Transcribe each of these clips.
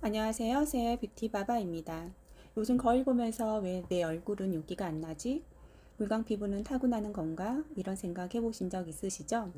안녕하세요. 새 뷰티 바바입니다. 요즘 거울 보면서 왜 내 얼굴은 윤기가 안 나지? 물광 피부는 타고나는 건가? 이런 생각 해보신 적 있으시죠?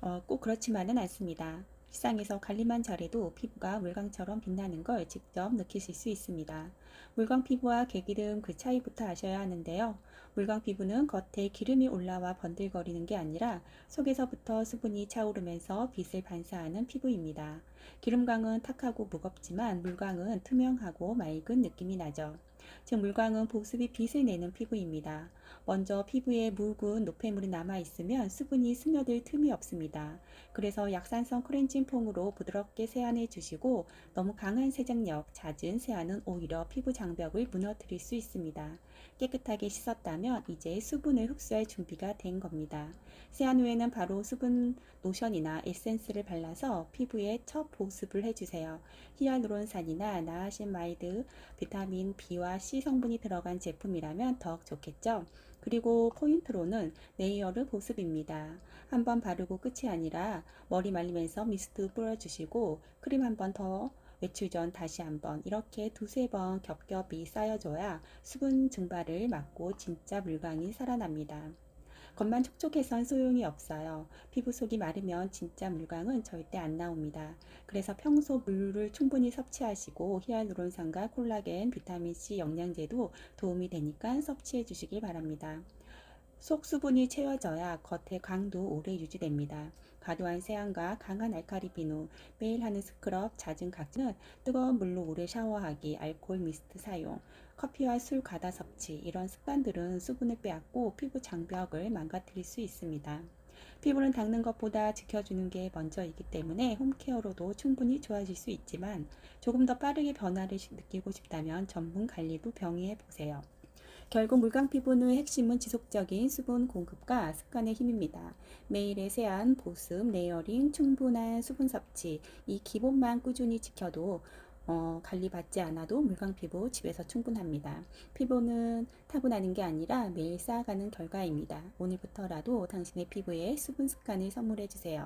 어, 꼭 그렇지만은 않습니다. 일상에서 관리만 잘해도 피부가 물광처럼 빛나는 걸 직접 느끼실 수 있습니다. 물광 피부와 계기름 그 차이부터 아셔야 하는데요. 물광 피부는 겉에 기름이 올라와 번들거리는 게 아니라 속에서부터 수분이 차오르면서 빛을 반사하는 피부입니다. 기름광은 탁하고 무겁지만 물광은 투명하고 맑은 느낌이 나죠. 즉 물광은 보습이 빛을 내는 피부입니다. 먼저 피부에 묽은 노폐물이 남아 있으면 수분이 스며들 틈이 없습니다. 그래서 약산성 크렌징 폼으로 부드럽게 세안해 주시고 너무 강한 세정력, 잦은 세안은 오히려 피부 장벽을 무너뜨릴 수 있습니다. 깨끗하게 씻었다면 이제 수분을 흡수할 준비가 된 겁니다. 세안 후에는 바로 수분 로션이나 에센스를 발라서 피부에 첫 보습을 해주세요. 히알루론산이나 나아신마이드, 비타민 B와 C 성분이 들어간 제품이라면 더욱 좋겠죠. 그리고 포인트로는 네이어르 보습입니다. 한번 바르고 끝이 아니라 머리 말리면서 미스트 뿌려주시고 크림 한 번 더 외출 전 다시 한번 이렇게 두세 번 겹겹이 쌓여줘야 수분 증발을 막고 진짜 물광이 살아납니다. 겉만 촉촉해선 소용이 없어요. 피부 속이 마르면 진짜 물광은 절대 안 나옵니다. 그래서 평소 물을 충분히 섭취하시고 히알루론산과 콜라겐, 비타민C 영양제도 도움이 되니까 섭취해 주시기 바랍니다. 속 수분이 채워져야 겉의 광도 오래 유지됩니다. 과도한 세안과 강한 알카리 비누, 매일 하는 스크럽, 잦은 각질은 뜨거운 물로 오래 샤워하기, 알코올 미스트 사용, 커피와 술 과다 섭취 이런 습관들은 수분을 빼앗고 피부 장벽을 망가뜨릴 수 있습니다. 피부는 닦는 것보다 지켜주는 게 먼저이기 때문에 홈케어로도 충분히 좋아질 수 있지만 조금 더 빠르게 변화를 느끼고 싶다면 전문 관리도 병행해 보세요. 결국 물광 피부는 핵심은 지속적인 수분 공급과 습관의 힘입니다. 매일의 세안, 보습, 레이어링, 충분한 수분 섭취 이 기본만 꾸준히 지켜도 어, 관리받지 않아도 물광 피부 집에서 충분합니다. 피부는 타고나는 게 아니라 매일 쌓아가는 결과입니다. 오늘부터라도 당신의 피부에 수분 습관을 선물해 주세요.